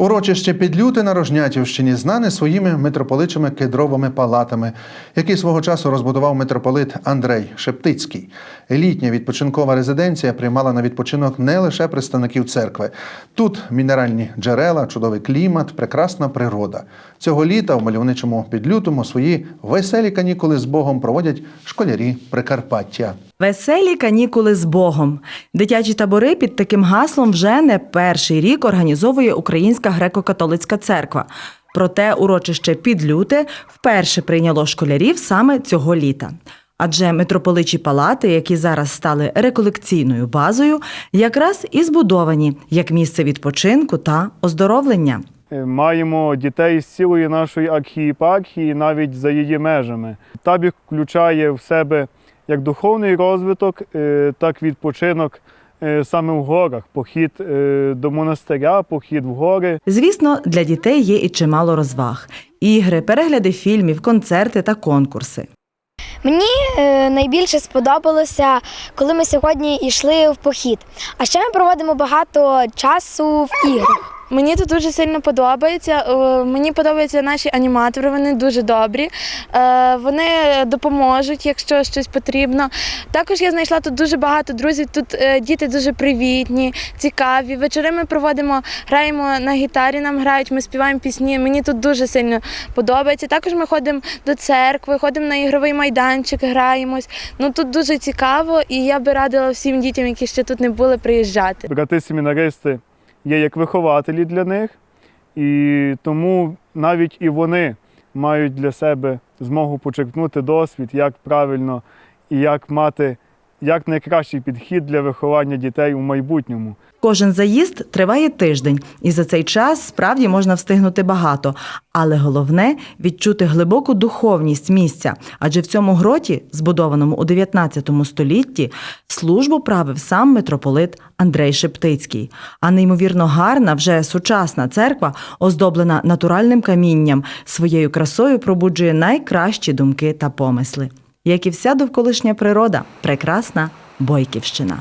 Урочище Підлюти на Рожнятівщині знане своїми митрополичими кедровими палатами, які свого часу розбудував митрополит Андрей Шептицький. Елітня відпочинкова резиденція приймала на відпочинок не лише представників церкви. Тут мінеральні джерела, чудовий клімат, прекрасна природа. Цього літа в мальовничому підлютому свої веселі канікули з Богом проводять школярі Прикарпаття. Веселі канікули з Богом. Дитячі табори під таким гаслом вже не перший рік організовує Українська греко-католицька церква. Проте урочище Підлюте вперше прийняло школярів саме цього літа. Адже митрополичі палати, які зараз стали реколекційною базою, якраз і збудовані як місце відпочинку та оздоровлення. Е, Маємо дітей з цілої нашої архієпархії, навіть за її межами. Табір включає в себе як духовний розвиток, е, так відпочинок е, саме в горах, похід е, до монастиря, похід в гори. Звісно, для дітей є і чимало розваг: ігри, перегляди фільмів, концерти та конкурси. Мені найбільше сподобалося, коли ми сьогодні йшли в похід. А ще ми проводимо багато часу в іграх. Мені тут дуже сильно подобається. Е, Мені подобаються наші аніматори, вони дуже добрі. Е, Вони допоможуть, якщо щось потрібно. Також я знайшла тут дуже багато друзів. Тут е, діти дуже привітні, цікаві. Вечори ми проводимо, граємо на гітарі, нам грають, ми співаємо пісні. Мені тут дуже сильно подобається. Також ми ходимо до церкви, ходимо на ігровий майданчик, граємось. Ну тут дуже цікаво, і я би радила всім дітям, які ще тут не були, приїжджати. Брати-семінаристи є як вихователі для них, і тому навіть і вони мають для себе змогу почерпнути досвід, як правильно і як мати як найкращий підхід для виховання дітей у майбутньому. Кожен заїзд триває тиждень, і за цей час справді можна встигнути багато. Але головне відчути глибоку духовність місця. Адже в цьому гроті, збудованому у 19 столітті, службу правив сам митрополит Андрей Шептицький. А неймовірно гарна, вже сучасна церква, оздоблена натуральним камінням, своєю красою пробуджує найкращі думки та помисли. Як і вся довколишня природа, прекрасна Бойківщина.